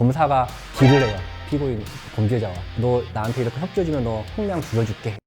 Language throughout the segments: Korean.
검사가 딜을 해요. 피고인 범죄자와 너 나한테 이렇게 협조 주면 너 형량 줄여줄게.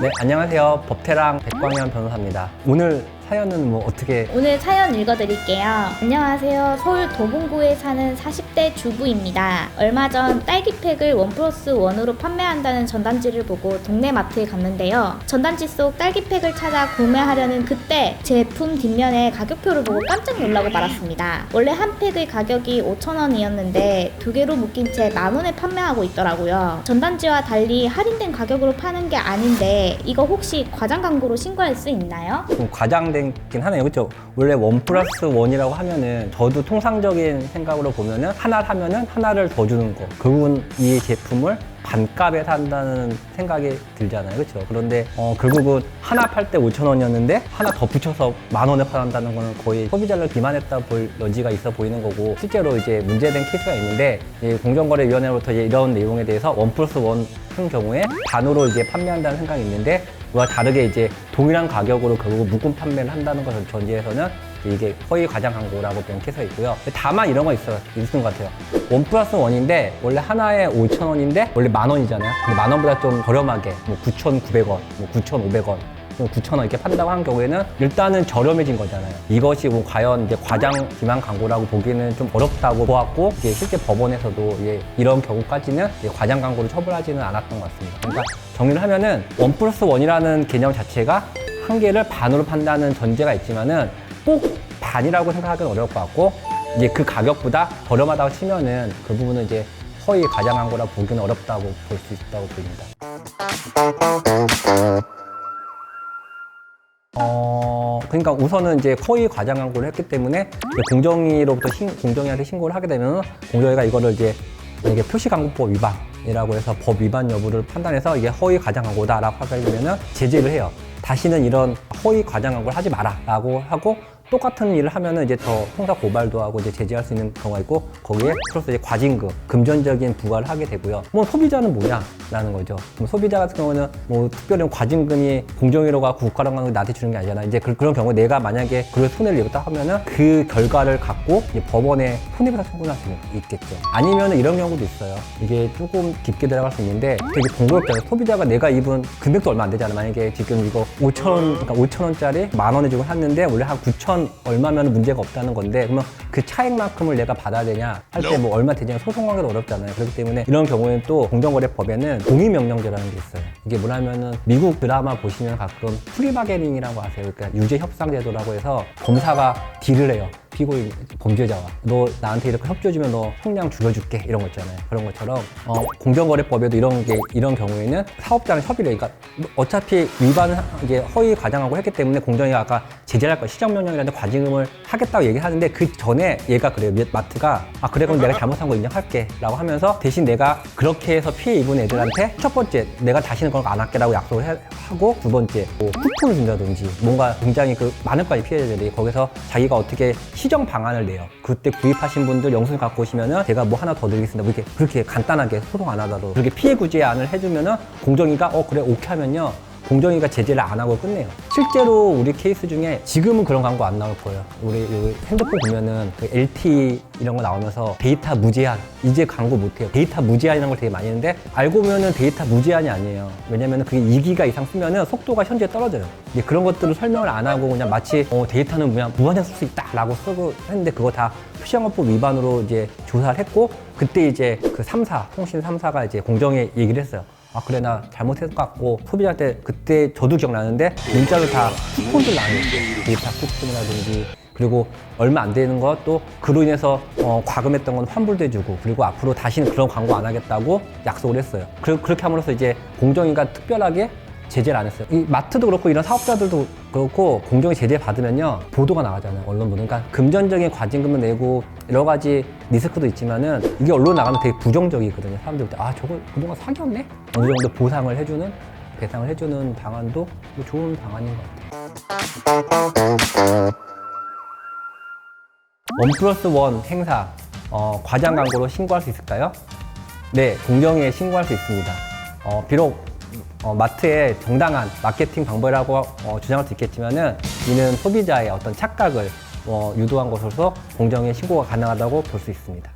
네, 안녕하세요. 법태랑 백광현 변호사입니다. 오늘 사연은 뭐 어떻게 오늘 사연 읽어드릴게요. 안녕하세요. 서울 도봉구에 사는 40대 주부입니다. 얼마 전 딸기팩을 원 플러스 원으로 판매한다는 전단지를 보고 동네 마트에 갔는데요. 전단지 속 딸기팩을 찾아 구매하려는 그때 제품 뒷면에 가격표를 보고 깜짝 놀라고 말았습니다. 원래 한 팩의 가격이 5,000원이었는데 두 개로 묶인 채 만원에 판매하고 있더라고요. 전단지와 달리 할인된 가격으로 파는 게 아닌데 이거 혹시 과장 광고로 신고할 수 있나요? 좀 과장 되긴 하네요. 그렇죠? 원래 원 플러스 원이라고 하면은 저도 통상적인 생각으로 보면은 하나를 하면은 하나를 더 주는 거. 결국은 이 제품을 반값에 산다는 생각이 들잖아요. 그렇죠? 그런데 어, 결국은 하나 팔 때 5천 원이었는데 하나 더 붙여서 만 원에 판다는 거는 거의 소비자를 비만했다 볼 여지가 있어 보이는 거고 실제로 이제 문제된 케이스가 있는데 이 공정거래위원회로부터 이런 내용에 대해서 원 플러스 원 한 경우에 반으로 이제 판매한다는 생각이 있는데 그와 다르게 이제 동일한 가격으로 결국 묶음 판매를 한다는 것을 전제해서는 이게 허위 과장 광고라고 명쾌서 있고요. 다만 이런 거 있어요. 있는 것 같아요. 원 플러스 원인데 원래 하나에 5천 원인데 원래 만 원이잖아요. 근데 만 원보다 좀 저렴하게 뭐 9,900원, 뭐 9,500원. 9,000원 이렇게 판다고 한 경우에는 일단은 저렴해진 거잖아요. 이것이 뭐 과연 이제 과장 기만 광고라고 보기에는 좀 어렵다고 보았고 이제 실제 법원에서도 이제 이런 경우까지는 이제 과장 광고를 처벌하지는 않았던 것 같습니다. 그러니까 정리를 하면은 원 플러스 원이라는 개념 자체가 한 개를 반으로 판다는 전제가 있지만은 꼭 반이라고 생각하기는 어려울 것 같고 이제 그 가격보다 저렴하다고 치면은 그 부분은 이제 허위 과장 광고라 보기는 어렵다고 볼 수 있다고 보입니다. 그러니까 우선은 이제 허위 과장 광고를 했기 때문에 공정위로부터 신, 공정위한테 신고를 하게 되면 공정위가 이거를 이제 이게 표시 광고법 위반이라고 해서 법 위반 여부를 판단해서 이게 허위 과장 광고다라고 하게 되면은 제재를 해요. 다시는 이런 허위 과장 광고를 하지 마라라고 하고 똑같은 일을 하면은 이제 더 형사 고발도 하고 이제 제재할 수 있는 경우가 있고 거기에 플러스 이제 과징금, 금전적인 부과를 하게 되고요. 뭐 소비자는 뭐냐라는 거죠. 그럼 소비자 같은 경우는 뭐 특별히 과징금이 공정위로가 국가랑 나한테 주는 게 아니잖아. 이제 그, 런 경우에 내가 만약에 그걸 손해를 입었다 하면은 그 결과를 갖고 이제 법원에 손해배상 청구할 수 있겠죠. 아니면은 이런 경우도 있어요. 이게 조금 깊게 들어갈 수 있는데 되게 번거롭잖아요. 소비자가 내가 입은 금액도 얼마 안 되잖아. 만약에 지금 이거 5천 원, 그러니까 5천 원짜리 만 원에 주고 샀는데 원래 한 9천 얼마면 문제가 없다는 건데 그러면 그 차액만큼을 내가 받아야 되냐 할 때 뭐 얼마 되냐 소송하기도 어렵잖아요. 그렇기 때문에 이런 경우에는 또 공정거래법에는 동의명령제라는 게 있어요. 이게 뭐냐면은 미국 드라마 보시면 가끔 프리바게닝이라고 하세요. 그러니까 유죄 협상 제도라고 해서 검사가 딜을 해요. 피고인 범죄자와 너 나한테 이렇게 협조 주면 너 형량 줄여줄게 이런 거 있잖아요. 그런 것처럼 어, 공정거래법에도 이런 게 이런 경우에는 사업자랑 협의를 해. 그러니까 어차피 위반을 하- 이게 허위 과장하고 했기 때문에 공정위가 아까 제재할 거 시정명령이라는 과징금을 하겠다고 얘기하는데 그 전에 얘가 그래요. 미- 마트가 아 그래 그럼 내가 잘못한 거 인정할게라고 하면서 대신 내가 그렇게 해서 피해 입은 애들한테 첫 번째 내가 다시는 그런 거 안 할게라고 약속을 해- 하고 두 번째 뭐 쿠폰을 준다든지 뭔가 굉장히 그 많을 거예요 피해자들이 거기서 자기가 어떻게 시정 방안을 내요. 그때 구입하신 분들 영수증 갖고 오시면은 제가 뭐 하나 더 드리겠습니다. 뭐 이렇게 그렇게 간단하게 소송 안 하더라도 그렇게 피해 구제안을 해주면은 공정위가 어 그래 오케이 하면요. 공정위가 제재를 안 하고 끝내요. 실제로 우리 케이스 중에 지금은 그런 광고 안 나올 거예요. 우리 여기 핸드폰 보면은 그 LT 이런 거 나오면서 데이터 무제한 이제 광고 못 해요. 데이터 무제한이라는 걸 되게 많이 했는데 알고 보면은 데이터 무제한이 아니에요. 왜냐면은 그게 2기가 이상 쓰면은 속도가 현재 떨어져요. 이제 그런 것들을 설명을 안 하고 그냥 마치 어, 데이터는 그냥 무한히 쓸 수 있다라고 쓰고 했는데 그거 다 표시항업법 위반으로 이제 조사를 했고 그때 이제 그 3사 통신 3사가 이제 공정에 얘기를 했어요. 아 그래 나 잘못했을 것 같고 소비자한테 그때 저도 기억나는데 문자로 다 쿠폰들 나눠요. 데이터 쿠폰이라든지. 그리고 얼마 안 되는 것도 그로 인해서 어, 과금했던 건 환불도 해주고 그리고 앞으로 다시는 그런 광고 안 하겠다고 약속을 했어요. 그, 그렇게 함으로써 이제 공정위가 특별하게 제재를 안 했어요. 이 마트도 그렇고 이런 사업자들도 그렇고 공정위 제재 받으면요 보도가 나가잖아요 언론 보도. 그러니까 금전적인 과징금을 내고 여러 가지 리스크도 있지만은 이게 언론 나가면 되게 부정적이거든요. 사람들 아 저거 그동안 사기였네. 어느 정도 보상을 해주는 배상을 해주는 방안도 뭐 좋은 방안인 것 같아요. 원 플러스 원 행사 어, 과장 광고로 신고할 수 있을까요? 네, 공정위에 신고할 수 있습니다. 어, 비록 어, 마트의 정당한 마케팅 방법이라고 어, 주장할 수 있겠지만은 이는 소비자의 어떤 착각을 어, 유도한 것으로서 공정위 신고가 가능하다고 볼 수 있습니다.